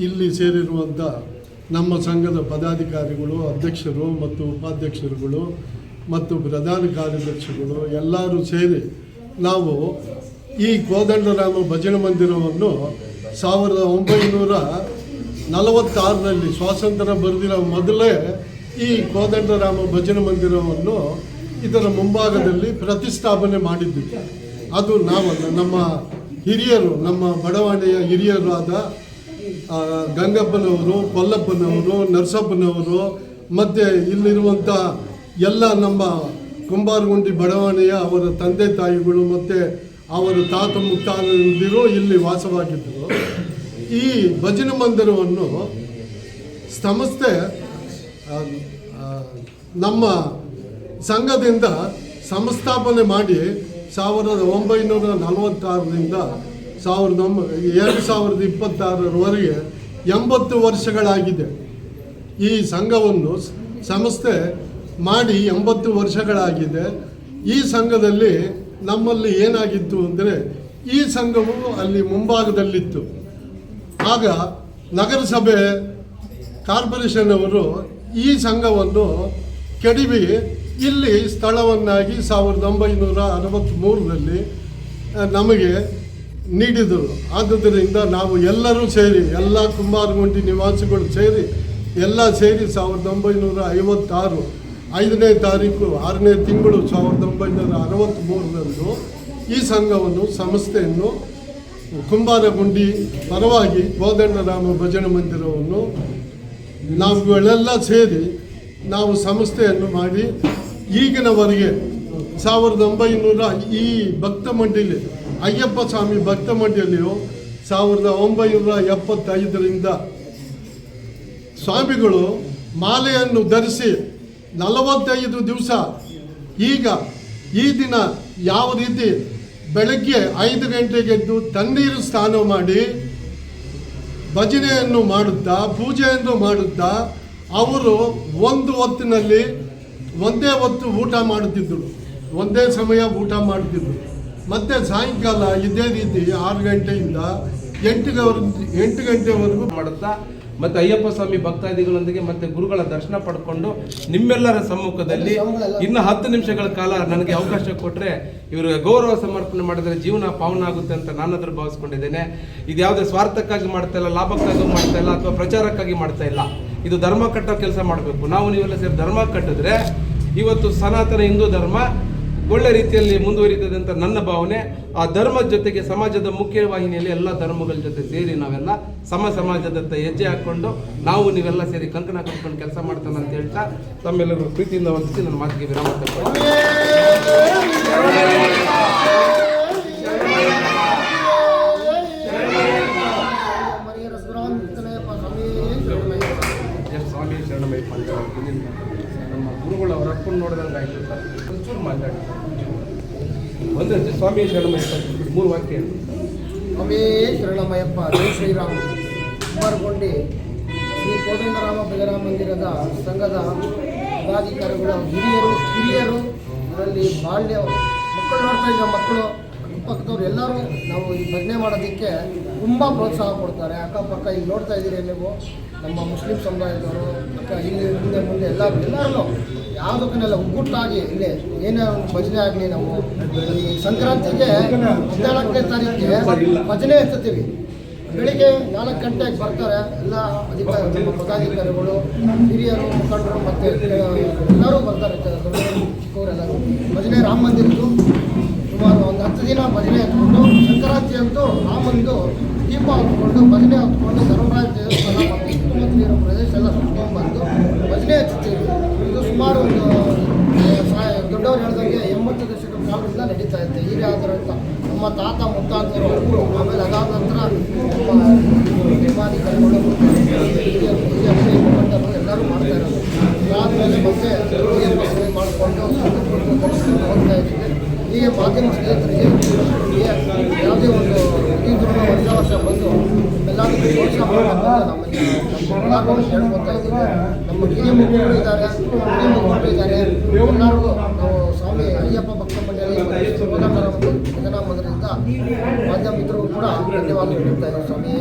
ಇಲ್ಲಿ ಸೇರಿರುವಂಥ ನಮ್ಮ ಸಂಘದ ಪದಾಧಿಕಾರಿಗಳು ಅಧ್ಯಕ್ಷರು ಮತ್ತು ಉಪಾಧ್ಯಕ್ಷರುಗಳು ಮತ್ತು ಪ್ರಧಾನ ಕಾರ್ಯದರ್ಶಿಗಳು ಎಲ್ಲರೂ ಸೇರಿ ನಾವು ಈ ಕೋದಂಡರಾಮ ಭಜನ ಮಂದಿರವನ್ನು ಸಾವಿರದ ಒಂಬೈನೂರ ನಲವತ್ತಾರರಲ್ಲಿ ಸ್ವಾತಂತ್ರ್ಯ ಬರೆದಿರೋ ಮೊದಲೇ ಈ ಕೋದಂಡರಾಮ ಭಜನ ಮಂದಿರವನ್ನು ಇದರ ಮುಂಭಾಗದಲ್ಲಿ ಪ್ರತಿಷ್ಠಾಪನೆ ಮಾಡಿದ್ವಿ. ಅದು ನಾವಲ್ಲ ನಮ್ಮ ಹಿರಿಯರು ನಮ್ಮ ಬಡವಾಣೆಯ ಹಿರಿಯರು ಆದ ಆ, ಗಂಗಪ್ಪನವರು, ಕೊಲ್ಲಪ್ಪನವರು, ನರಸಪ್ಪನವರು, ಮತ್ತು ಇಲ್ಲಿರುವಂಥ ಎಲ್ಲ ನಮ್ಮ ಕುಂಬಾರಗುಂಡಿ ಬಡಾವಣೆಯ ಅವರ ತಂದೆ ತಾಯಿಗಳು ಮತ್ತು ಅವರ ತಾತ ಮುತ್ತಾದಿರು ಇಲ್ಲಿ ವಾಸವಾಗಿದ್ದರು. ಈ ಭಜನೆ ಮಂದಿರವನ್ನು ಸಂಸ್ಥೆ ನಮ್ಮ ಸಂಘದಿಂದ ಸಂಸ್ಥಾಪನೆ ಮಾಡಿ ಸಾವಿರದ ಒಂಬೈನೂರ ನಲವತ್ತಾರರಿಂದ ಸಾವಿರದ ಎರಡು ಸಾವಿರದ ಇಪ್ಪತ್ತಾರರವರೆಗೆ ಎಂಬತ್ತು ವರ್ಷಗಳಾಗಿದೆ. ಈ ಸಂಘವನ್ನು ಸಂಸ್ಥೆ ಮಾಡಿ ಎಂಬತ್ತು ವರ್ಷಗಳಾಗಿದೆ. ಈ ಸಂಘದಲ್ಲಿ ನಮ್ಮಲ್ಲಿ ಏನಾಗಿತ್ತು ಅಂದರೆ, ಈ ಸಂಘವು ಅಲ್ಲಿ ಮುಂಭಾಗದಲ್ಲಿತ್ತು. ಆಗ ನಗರಸಭೆ ಕಾರ್ಪೊರೇಷನ್ ಅವರು ಈ ಸಂಘವನ್ನು ಕೆಡವಿ ಇಲ್ಲಿ ಸ್ಥಳವನ್ನಾಗಿ ಸಾವಿರದ ಒಂಬೈನೂರ ಅರವತ್ತ್ಮೂರರಲ್ಲಿ ನಮಗೆ ನೀಡಿದರು. ಆದುದರಿಂದ ನಾವು ಎಲ್ಲರೂ ಸೇರಿ, ಎಲ್ಲ ಕುಂಬಾರಗುಂಡಿ ನಿವಾಸಿಗಳು ಸೇರಿ, ಎಲ್ಲ ಸೇರಿ ಸಾವಿರದ ಒಂಬೈನೂರ ಐವತ್ತಾರು ಐದನೇ ತಾರೀಕು, ಆರನೇ ತಿಂಗಳು ಸಾವಿರದ ಒಂಬೈನೂರ ಅರವತ್ತ್ಮೂರರಂದು ಈ ಸಂಘವನ್ನು, ಸಂಸ್ಥೆಯನ್ನು ಕುಂಬಾರಗುಂಡಿ ಪರವಾಗಿ ಕೋದಂಡರಾಮ ಭಜನೆ ಮಂದಿರವನ್ನು ನಾವುಗಳೆಲ್ಲ ಸೇರಿ ನಾವು ಸಂಸ್ಥೆಯನ್ನು ಮಾಡಿ ಈಗಿನವರೆಗೆ ಸಾವಿರದ ಒಂಬೈನೂರ ಈ ಭಕ್ತ ಮಂಡಳಿ ಅಯ್ಯಪ್ಪ ಸ್ವಾಮಿ ಭಕ್ತ ಮಂಡಳಿಯು ಸಾವಿರದ ಒಂಬೈನೂರ ಎಪ್ಪತ್ತೈದರಿಂದ ಸ್ವಾಮಿಗಳು ಮಾಲೆಯನ್ನು ಧರಿಸಿ ನಲವತ್ತೈದು ದಿವಸ ಈಗ ಈ ದಿನ ಯಾವ ರೀತಿ ಬೆಳಗ್ಗೆ ಐದು ಗಂಟೆಗೆದ್ದು ತಣ್ಣೀರು ಸ್ನಾನ ಮಾಡಿ ಭಜನೆಯನ್ನು ಮಾಡುತ್ತಾ ಪೂಜೆಯನ್ನು ಮಾಡುತ್ತಾ ಅವರು ಒಂದು ಹೊತ್ತಿನಲ್ಲಿ ಒಂದೇ ಹೊತ್ತು ಊಟ ಮಾಡುತ್ತಿದ್ದರು. ಒಂದೇ ಸಮಯ ಊಟ ಮಾಡುತ್ತಿದ್ದರು. ಮತ್ತು ಸಾಯಂಕಾಲ ಇದೇ ರೀತಿ ಆರು ಗಂಟೆಯಿಂದ ಎಂಟು ಗಂಟೆ ಎಂಟು ಗಂಟೆವರೆಗೂ ಮಾಡುತ್ತಾ ಮತ್ತೆ ಅಯ್ಯಪ್ಪ ಸ್ವಾಮಿ ಭಕ್ತಾದಿಗಳೊಂದಿಗೆ ಮತ್ತೆ ಗುರುಗಳ ದರ್ಶನ ಪಡ್ಕೊಂಡು ನಿಮ್ಮೆಲ್ಲರ ಸಮ್ಮುಖದಲ್ಲಿ ಇನ್ನು ಹತ್ತು ನಿಮಿಷಗಳ ಕಾಲ ನನಗೆ ಅವಕಾಶ ಕೊಟ್ಟರೆ ಇವರಿಗೆ ಗೌರವ ಸಮರ್ಪಣೆ ಮಾಡಿದ್ರೆ ಜೀವನ ಪಾವನ ಆಗುತ್ತೆ ಅಂತ ನಾನಾದರೂ ಭಾವಿಸ್ಕೊಂಡಿದ್ದೇನೆ. ಇದು ಯಾವುದೇ ಸ್ವಾರ್ಥಕ್ಕಾಗಿ ಮಾಡ್ತಾ ಇಲ್ಲ, ಲಾಭಕ್ಕಾಗಿ ಮಾಡ್ತಾ ಇಲ್ಲ ಅಥವಾ ಪ್ರಚಾರಕ್ಕಾಗಿ ಮಾಡ್ತಾ ಇಲ್ಲ. ಇದು ಧರ್ಮ ಕಟ್ಟೋ ಕೆಲಸ ಮಾಡಬೇಕು. ನಾವು ನೀವೆಲ್ಲ ಸೇರಿ ಧರ್ಮ ಕಟ್ಟಿದ್ರೆ ಇವತ್ತು ಸನಾತನ ಹಿಂದೂ ಧರ್ಮ ಒಳ್ಳೆ ರೀತಿಯಲ್ಲಿ ಮುಂದುವರಿತದೆ ಅಂತ ನನ್ನ ಭಾವನೆ. ಆ ಧರ್ಮದ ಜೊತೆಗೆ ಸಮಾಜದ ಮುಖ್ಯ ವಾಹಿನಿಯಲ್ಲಿ ಎಲ್ಲ ಧರ್ಮಗಳ ಜೊತೆ ಸೇರಿ ನಾವೆಲ್ಲ ಸಮ ಸಮಾಜದತ್ತ ಹೆಜ್ಜೆ ಹಾಕೊಂಡು ನಾವು ನೀವೆಲ್ಲ ಸೇರಿ ಕಂಕಣ ಕಟ್ಕೊಂಡು ಕೆಲಸ ಮಾಡ್ತಾನೆ ಅಂತ ಹೇಳ್ತಾ ತಮ್ಮೆಲ್ಲರೂ ಪ್ರೀತಿಯಿಂದ ವಂದಿಸಿ ನನ್ನ ಮಾತಿಗೆ ವಿರಾಮ ಸ್ವಾಮಿ ಶರಣಮಯ್ಯ. ಶರಣಮಯ್ಯಪ್ಪ ನಮ್ಮ ಗುರುಗಳು ಅವ್ರ ಅಪ್ಪನ ನೋಡಿದಂಗೆ ಆಯ್ತು ಸರ್ ಮಾತಾಡಿ. ಒಂದೇ ಸ್ವಾಮಿ ಶರಣಮಯ್ಯಪ್ಪ ಅಂತ ಮೂರು ವಾಕ್ಯ ಸ್ವಾಮಿ ಶರಣಮಯಪ್ಪ ಜೈ ಶ್ರೀರಾಮ್. ಕುಮಾರಗೊಂಡಿ, ಶ್ರೀ ಕೋದಂಡರಾಮ ಭಜನಾ ಮಂದಿರದ ಸಂಘದ ಪದಾಧಿಕಾರಿಗಳು, ಹಿರಿಯರು ಕಿರಿಯರು ಅದರಲ್ಲಿ ಬಾಲ್ಯ, ಮಕ್ಕಳು ನೋಡ್ತಾ ಇದ್ದ ಮಕ್ಕಳು. ಅಕ್ಕಪಕ್ಕದವ್ರು ಎಲ್ಲರೂ ನಾವು ಈ ಭಜನೆ ಮಾಡೋದಕ್ಕೆ ತುಂಬ ಪ್ರೋತ್ಸಾಹ ಕೊಡ್ತಾರೆ. ಅಕ್ಕಪಕ್ಕ ಇಲ್ಲಿ ನೋಡ್ತಾ ಇದ್ದೀರಿ ನೀವು, ನಮ್ಮ ಮುಸ್ಲಿಂ ಸಮುದಾಯದವರು ಅಕ್ಕ ಇಲ್ಲಿ ಮುಂದೆ ಮುಂದೆ ಎಲ್ಲರೂ ಎಲ್ಲರೂ ಯಾವುದಕ್ಕನ್ನೆಲ್ಲ ಒಗ್ಗುಟ್ಟಾಗಿ ಇಲ್ಲಿ ಏನೇ ಒಂದು ಭಜನೆ ಆಗಲಿ ನಾವು ಸಂಕ್ರಾಂತಿಗೆ ಹದಿನಾಲ್ಕನೇ ತಾರೀಕಿಗೆ ಭಜನೆ ಎತ್ತೀವಿ ಬೆಳಿಗ್ಗೆ ನಾಲ್ಕು ಗಂಟೆಗೆ ಬರ್ತಾರೆ ಎಲ್ಲ ಅಧಿಕಾರಿ ಪದಾಧಿಕಾರಿಗಳು, ಹಿರಿಯರು, ಮುಖಂಡರು, ಮತ್ತು ಎಲ್ಲರೂ ಬರ್ತಾರೆ. ಚಿಕ್ಕವರೆಲ್ಲರೂ ಭಜನೆ ರಾಮ ಮಂದಿರದ್ದು. ಹತ್ತು ದಿನ ಭಜನೆ ಹತ್ಕೊಂಡು ಸಂಕ್ರಾಂತಿ ಅಂತೂ ರಾಮಂದು ದೀಪ ಹತ್ಕೊಂಡು ಭಜನೆ ಹತ್ಕೊಂಡು ಧರ್ಮರಾಜ ದೇವಸ್ಥಾನ ಮತ್ತು ಇರೋ ಪ್ರದೇಶ ಎಲ್ಲ ಸುತ್ಕೊಂಡು ಬಂದು ಭಜನೆ ಹಚ್ಚುತ್ತೀವಿ ಇದು ಸುಮಾರು ಒಂದು ದೊಡ್ಡವರು ಹೇಳಿದಂಗೆ ಎಂಬತ್ತು ದಶಕ ಕಾಲದಿಂದ ನಡೀತಾ ಇರುತ್ತೆ ಹೀಗೆ ಆದ್ರೆ ಅಂತ ನಮ್ಮ ತಾತ ಮುತ್ತಾತರು ಅವರು ಆಮೇಲೆ ಅದಾದ ನಂತರ ನಮ್ಮ ನಿರ್ಮಾಧಿಕಾರಿಗಳು ಹಿರಿಯ ಹಿರಿಯ ಹಿರಿಯ ಮುಖಂಡರು ಎಲ್ಲರೂ ಮಾಡ್ತಾ ಇರೋದು ಅದಾದಮೇಲೆ ಮತ್ತೆ ಅಯ್ಯಪ್ಪ ಸೇವೆ ಮಾಡಿಕೊಂಡು ಹೋಗ್ತಾ ಇದ್ದೀವಿ ಈ ಮಾಧ್ಯಮ ಯಾವುದೇ ಒಂದು ಇದ್ರೂ ವರ್ಷ ವರ್ಷ ಬಂದು ಎಲ್ಲದಕ್ಕೂ ಪ್ರೋತ್ಸಾಹ ನಮ್ಮಲ್ಲಿ ನಮ್ಮ ಎಲ್ಲರಿಗೂ ಹೇಳ್ಕೊತಾ ಇದ್ದೀವಿ. ನಮ್ಮ ಹಿರಿಯ ಮುಖಂಡರು ಇದ್ದಾರೆ, ಹಿರಿಯ ಮುಖಂಡರು ಇದ್ದಾರೆ. ಎಲ್ಲರಿಗೂ ನಾವು ಸ್ವಾಮಿ ಅಯ್ಯಪ್ಪ ಭಕ್ತ ಮಂಡಳಿ ಮತ್ತು ಭಜನಾ ಮಂದಿರದಿಂದ ಮಾಧ್ಯಮ ಮಿತ್ರರು ಕೂಡ ಧನ್ಯವಾದ ಇದ್ದೀವಿ. ಸ್ವಾಮಿ